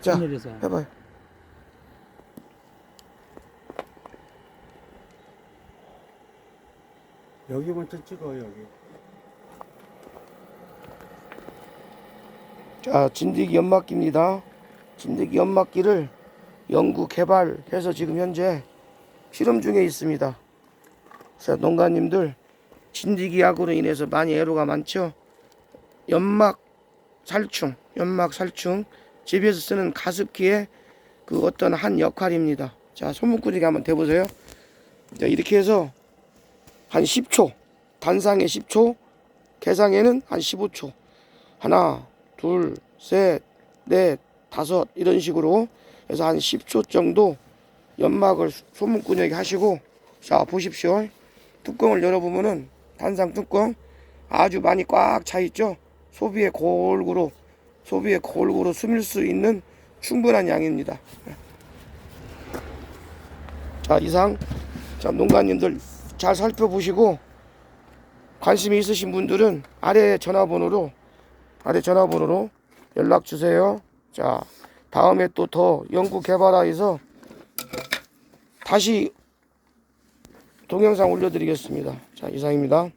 자, 하늘에서 해봐요. 여기 먼저 찍어 여기. 자, 진드기 연막기입니다. 진드기 연막기를 연구 개발해서 지금 현재 실험 중에 있습니다. 자, 농가님들 진드기 약으로 인해서 많이 애로가 많죠. 연막 살충, 연막 살충 집에서 쓰는 가습기의 그 어떤 한 역할입니다. 자, 손목구리게 한번 대보세요. 자, 이렇게 해서 한 10초, 단상에 10초, 개상에는 한 15초. 하나, 둘, 셋, 넷, 다섯 이런 식으로 해서 한 10초 정도 연막을 소문꾸녕이 하시고 자 보십시오 뚜껑을 열어보면은 단상 뚜껑 아주 많이 꽉 차 있죠 소비에 골고루 소비에 골고루 숨길 수 있는 충분한 양입니다 자 이상 자 농가님들 잘 살펴보시고 관심이 있으신 분들은 아래 전화번호로 아래 전화번호로 연락 주세요. 자, 다음에 또 더 연구 개발하여서 다시 동영상 올려드리겠습니다. 자, 이상입니다.